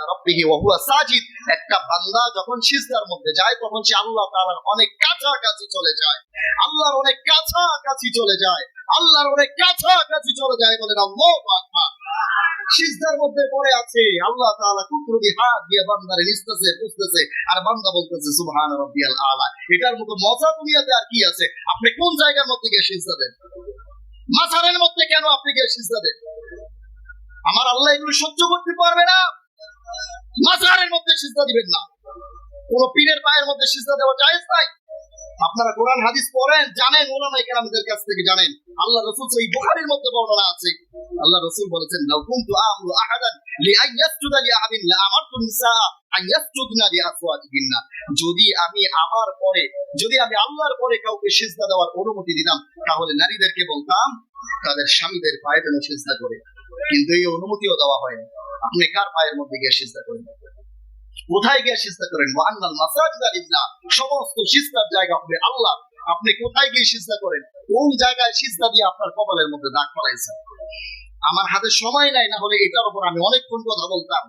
রাব্বিহি ওয়া হুয়া সাজিদ। একটা বান্দা যখন সিজদার মধ্যে যায়, তখন সে আল্লাহ তাআলার অনেক চলে যায়। আল্লাহর অনেক চলে যায়। আল্লাহর অনেক চলে যায় আকবার। সিজদার মধ্যে পড়ে আছে, আল্লাহ তাআলা হাত দিয়ে পুষতেছে, আর বান্দা বলতেছে, সুবহান আলা। এটার মতো মজা দুনিয়াতে আর কি আছে? আপনি কোন জায়গার মধ্যে গিয়ে সিজদা দেন? মাথারের মধ্যে কেন আপনি গিয়ে সিজদা দেন? আমার আল্লাহ এগুলো সহ্য করতে পারবে না। মাজারের মধ্যে সিজদা দিবেন না। কোন পীরের পায়ের মধ্যে সিজদা দেওয়া জায়েজ নাই। আপনারা কোরআন, হাদিস পড়েন, জানেন ওলামাই কেরামদের কাছ থেকে জানেন। আল্লাহ রাসূল এই বুখারীর মধ্যে বর্ণনা আছে। আল্লাহ রাসূল বলেছেন, লাউ কুনতু আমরু আহাদান নিসা যদি আমি আমার পরে, যদি আমি আল্লাহর পরে কাউকে সিজদা দেওয়ার অনুমতি দিতাম, তাহলে নারীদেরকে বলতাম, তাদের স্বামীদের পায়ে যেন সিজদা করে। কিন্তু এই অনুমতিও দেওয়া হয়নি। আপনি কার পায়ের মধ্যে গিয়ে সিজদা করেন? কোথায় গিয়ে সিজদা করেন? ওয়ান্নাল মাসাজিদা লিল্লাহ। সমস্ত সিজদার জায়গা হবে আল্লাহ। আপনি কোথায় গিয়ে সিজদা করেন? কোন জায়গায় সিজদা দিয়ে আপনার কপালের মধ্যে দাগ ফলাইছেন? আমার হাতে সময় নাই, না হলে এটার উপর আমি অনেকক্ষণ কথা বলতাম।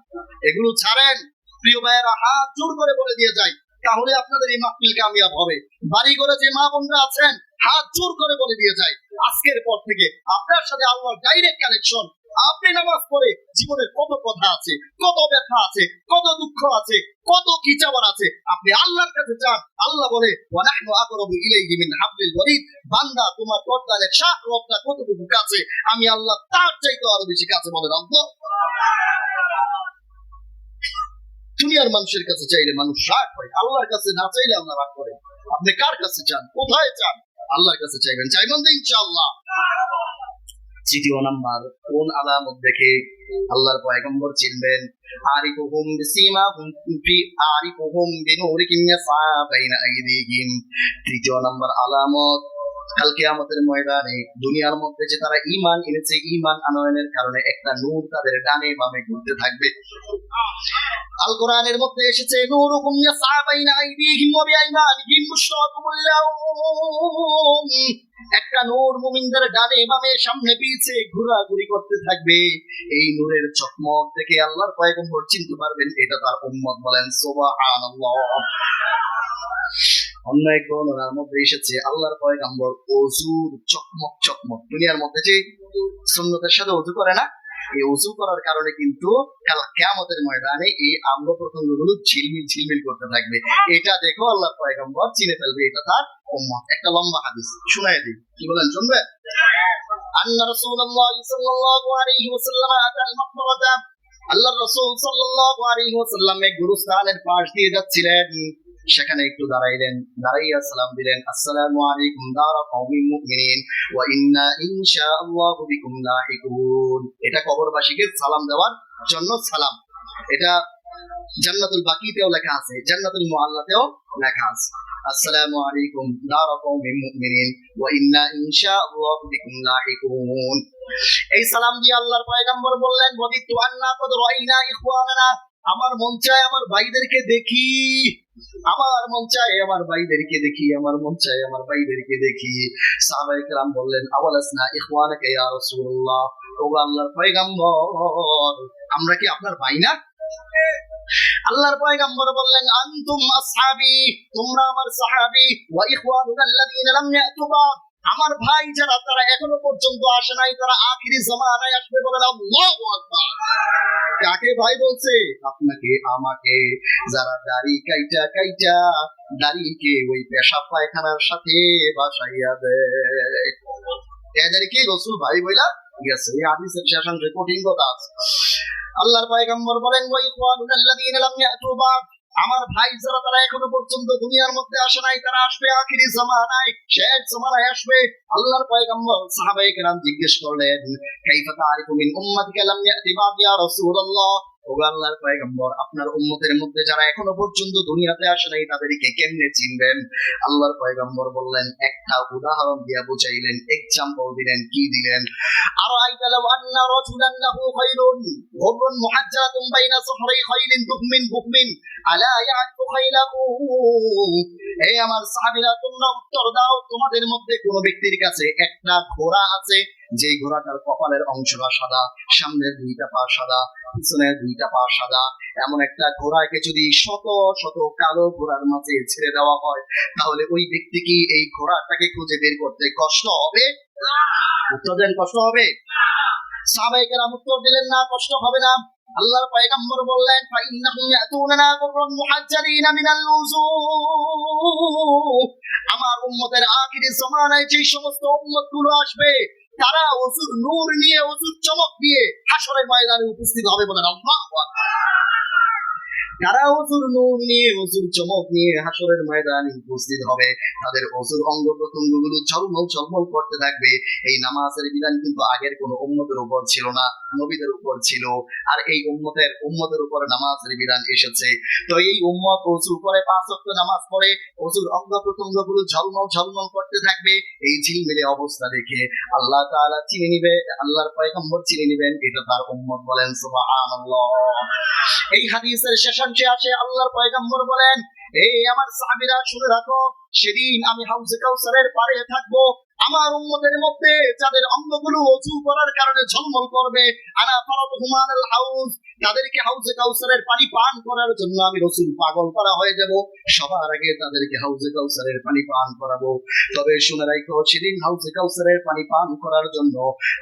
এগুলো ছাড়েন। প্রিয় ভাইয়েরা, হাত জোর করে বলে দিয়ে যাই। তাহলে আপনাদের এই মাহফিল কামিয়াব হবে। বাড়ি করে যে মা বোনরা আছেন, হাত জোর করে বলে দিয়ে যাই। আজকের পর থেকে আপনার সাথে আল্লাহর ডাইরেক্ট কানেকশন আপনি নামাজ পড়ে জীবনের কত কথা আছে, কত ব্যথা আছে, কত দুঃখ আছে, কত কি চাওয়ার আছে, আপনি আল্লাহর কাছে চান, আল্লাহ বলে ওয়ানাহনু আকরাবু ইলাইহি মিন হাবলিল ওয়ারিদ বান্দা, তোমার শাহ, রবটা কতটুকু কাছে, আমি আল্লাহ তার চাইতে আরও বেশি কাছে বলেন আল্লাহ দুনিয়ার মানুষের কাছে চাইলে মানুষ রাগ হয় আল্লাহর কাছে না চাইলে আল্লাহ রাগ করে। আপনি কার কাছে চান? কোথায় চান? আল্লাহর কাছে চাইবেন। চাইবেন তো ইনশাআল্লাহ। তৃতীয় নাম্বার, কোন আলামত দেখে আল্লাহর পয়গম্বর চিনবেন? আরিফুহুম ফি আইদিহিম। তৃতীয় নাম্বার আলামত, কাল কিয়ামতের ময়দানে দুনিয়ার মধ্যে যে তারা ঈমান এনেছে, ঈমান আনয়নের কারণে একটা নূর তাদের ডানে বামে ঘুরতে থাকবে। আল কোরআনের মধ্যে এসেছে আইদিহিম ওয়া বিআইমানিহিম একটা নূর মুমিনদের ডানে এভাবে সামনে পিছে ঘোরাঘুরি করতে থাকবে। এই নূরের চকমক দেখে আল্লাহর পয়গম্বর চিনতে পারবেন, এটা তার উম্মত বলেন, সুবহানাল্লাহ। অন্য এক বর্ণনার মধ্যে এসেছে, আল্লাহর পয়গম্বর অজুর চকমক চকমক। দুনিয়ার মধ্যে যে সুন্নতের সাথে করে না এই উজু করার কারণে কিন্তু কাল কেয়ামতের ময়দানে এই আম্র প্রত্যঙ্গ গুলো ঝিলমিল ঝিলমিল করতে থাকবে এটা দেখো আল্লাহ পয়গম্বর চিনে ফেলবে এটা তার উম্মত একটা লম্বা হাদিস শুনাই দিই কি বলেন শুনবে أن رسول الله صلى الله عليه وسلم أتى المقبرة আল্লাহ রসুল সাল্লাল্লাহু আলাইহি ওয়াসাল্লাম এক গুরুস্থানের পাশ দিয়ে যাচ্ছিলেন সেখানে একটু দাঁড়াইলেন, দাঁড়াইয়া সালাম দিলেন, আসসালামু আলাইকুম দারা কওমিন মুমিনিন ওয়া ইন্না ইনশাআল্লাহু বিকুম লাহিকুন। এটা কবরবাসীকে সালাম দেওয়ার জন্য সালাম। এটা জান্নাতুল বাকিতেও লেখা আছে, জান্নাতুল মুআল্লাতেও লেখা আছে। আসসালামু আলাইকুম দারা কওমিন মুমিনিন ওয়া ইন্না ইনশাআল্লাহু বিকুম লাহিকুন। এই সালাম দিয়ে আল্লাহর পয়গম্বর বললেন ওয়াদিতু আন্না কদ রাইনা ইখওয়ানানা। আমার মন চায় আমার ভাইদেরকে দেখি। আমার মন চাই, আমার ভাইদেরকে দেখি, আমার মন চাই, আমার ভাইদেরকে দেখি। সাহাবায়ে কেরাম বললেন, আওয়ালাসনা ইখওয়ানাকা ইয়া রাসূলুল্লাহ? ও আল্লাহর পয়গম্বর, আমরা কি আপনার ভাই না? আল্লাহর পয়গম্বর বললেন, আনতুম আসহাবি, তোমরা আমার সাহাবী, ওয়া ইখওয়ানুনা লাম ইয়াতু বাদ আমার ভাই যারা, তারা এখনও পর্যন্ত আসে নাই, তারা আখিরি জামানায় আসবে বলেন আল্লাহু আকবার। কাকে ভাই বলছে? আপনাকে, আমাকে। যারা দাড়ি কাইটা কাইটা, দাড়িকে ওই পেশাব পায়খানার সাথে বাসাইয়া দেয়। এদেরকে রসুল ভাই বইলা? গেছে, এই হাদিসের শেষাংশে কঠিন কথা আছে। আল্লাহর পয়গম্বর বলেন ওই আল্লাযীনা লাম ইয়াতু বাদ আমার ভাই যারা তারা এখনও পর্যন্ত দুনিয়ার মধ্যে আসে নাই, তারা আসবে আখিরি জামানায়, শেষ জামানায় আসবে। আল্লাহর পয়গম্বর সাহাবায়ে কেরাম জিজ্ঞেস করলেন, কাইফা তারিফু মিন উম্মাতিকা লাম ইয়াতি ইয়া রাসূলুল্লাহ? আল্লাহর পয়গম্বর, আপনার উম্মতের মধ্যে যারা এখনও পর্যন্ত দুনিয়াতে আসে নাই, তাদেরকে কেমনে চিনবেন? আল্লাহর পয়গম্বর বললেন, একটা উদাহরণ দিয়া বুঝাইলেন এক্সাম্পল দিলেন, কি দিলেন? বাইনা খাইলিন আলা এই আমার সাহাবীরা, তোমরা উত্তর দাও, তোমাদের মধ্যে কোন ব্যক্তির কাছে একটা ঘোড়া আছে যেই ঘোড়াটার কপালের অংশটা সাদা, সামনের দুইটা পা সাদা, পিছনের দুইটা পা সাদা, এমন একটা ঘোড়াকে যদি শত শত কালো ঘোড়ার মাঝে ছেড়ে দেওয়া হয়, তাহলে ওই ব্যক্তি কি এই ঘোড়াটাকে খুঁজে বের করতে কষ্ট হবে? উত্তর দেন, কষ্ট হবে? সাহাবাইকেরাম উত্তর দিলেন, না, কষ্ট হবে না। আল্লাহর পয়গম্বর বললেন, ফাইন্নাহুম ইয়াতুনা কুররান মুহাজ্জালিনা মিনাল উযু। আমার উম্মতের আখিরি জমানায় যে সমস্ত উম্মতগুলো আসবে তারা ওজুর নূর নিয়ে ওজুর চমক দিয়ে হাসরের ময়দানে উপস্থিত হবে বলেন আল্লাহু তারা ওজুর নূর নিয়ে ওজুর চমক নিয়ে হাসরের ময়দানে উপস্থিত হবে, তাদের ওজুর অঙ্গ প্রত্যঙ্গগুলো ঝলমল ঝলমল করতে থাকবে। এই নামাজের বিধান কিন্তু আগের কোন উম্মতের উপর ছিল না, নবীদের উপর ছিল। আর এই উম্মতের উম্মতের উপর নামাজের বিধান এসেছে। তো এই উম্মত ওজু করে পাঁচ ওয়াক্ত নামাজ পড়ে ওজুর অঙ্গ প্রত্যঙ্গগুলো ঝলমল ঝলমল করতে থাকবে। এই ঝিলমিলে অবস্থা দেখে আল্লাহ তাআলা চিনে নিবে, আল্লাহর পয়গম্বর চিনে নিবেন, এটা তার উম্মত বলেন সুবহানাল্লাহ। এই হাদিসের শেষাংশে আসে আল্লাহর পয়গম্বর বলেন, এই আমার সাহাবীরা, শুনে রাখো, সেদিন আমি হাউজে কাউসারের পারে থাকব আমার উম্মতের মধ্যে যাদের অঙ্গগুলো অজু করার কারণে ঝলমল করবে, আনা ফারাত হাউজ তাদেরকে হাউজে কাউসারের পানি পান করার জন্য আমি রসুল পাগল করা হয়ে যাব। সবার আগে তাদেরকে হাউজে কাউসারের পানি পান করাবো। তবে শুনে রাখো, সেদিন হাউজে কাউসারের পানি পান করার জন্য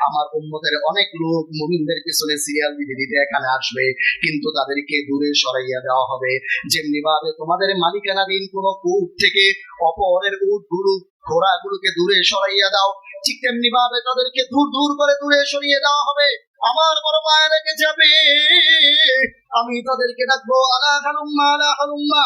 আমার উম্মতের অনেক লোক মুমিনদের পিছনে সিরিয়াল দিতে দিতে এখানে আসবে। কিন্তু তাদেরকে দূরে সরাইয়া দেওয়া হবে। যেমনি ভাবে তোমাদের মালিকানাধীন কোন উট থেকে অপরের উটগুলো ঘোড়া গুলোকে দূরে সরাইয়া দাও। ঠিক তেমনি ভাবে তাদেরকে দূর দূর করে দূরে সরিয়ে দেওয়া হবে। আমার বড় মায়া রেখে যাবে আমি তাদেরকে ডাকবো, আলা হালুম্মা আলা হালুম্মা